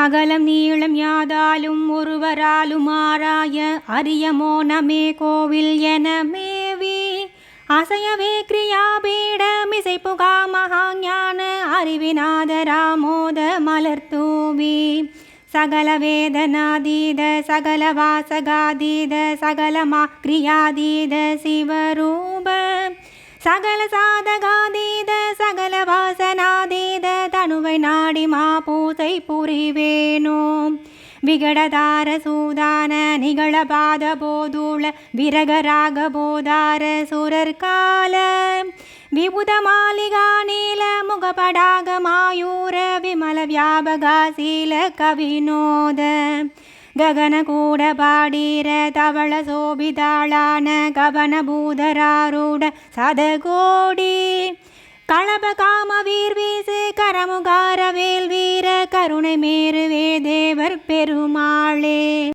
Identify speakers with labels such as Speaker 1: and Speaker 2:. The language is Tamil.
Speaker 1: அகலம் நீளம் யாதாலும் ஒருவராலும் ஆராய அரியமோ நமே கோவில் எனமேவி அசையவே கிரியாபீடமிசை புகா மகாஞான அறிவிநாத ராமோத மலர்தூவி சகல வேதனாதீத சகல வாசகாதீத சகலமா கிரியாதீத சிவரூப. சகல சாதகாதீ ಮಾಡಿ ಮಾಪೂಸೈ ಪುರಿವೇನೋ ವಿಗಡದಾರ ಸೂದಾನ ನಿಗಳಬಾದ ಬೋಧೂಳ ವಿರಗರಾಗಬೋದಾರ ಸುರರ್ಕಾಲ ವಿಬುಧ ಮಾಲಿಗಾನೀಲ ಮುಗಪಡಾಗ ಮಾಯೂರ ವಿಮಲ ವ್ಯಾಬಗಾಸೀಲ ಕವಿನೋದ ಗಗನ ಕೂಡ ಬಾಡೀರ ತವಳ ಸೋಬಿದಾಳಾನ ಕವನ ಬೂಧರಾರೂಢ ಸದಗೋಡಿ கரமுகார வேல் வீர கருணை மேருவே தேவர் பெருமாளே.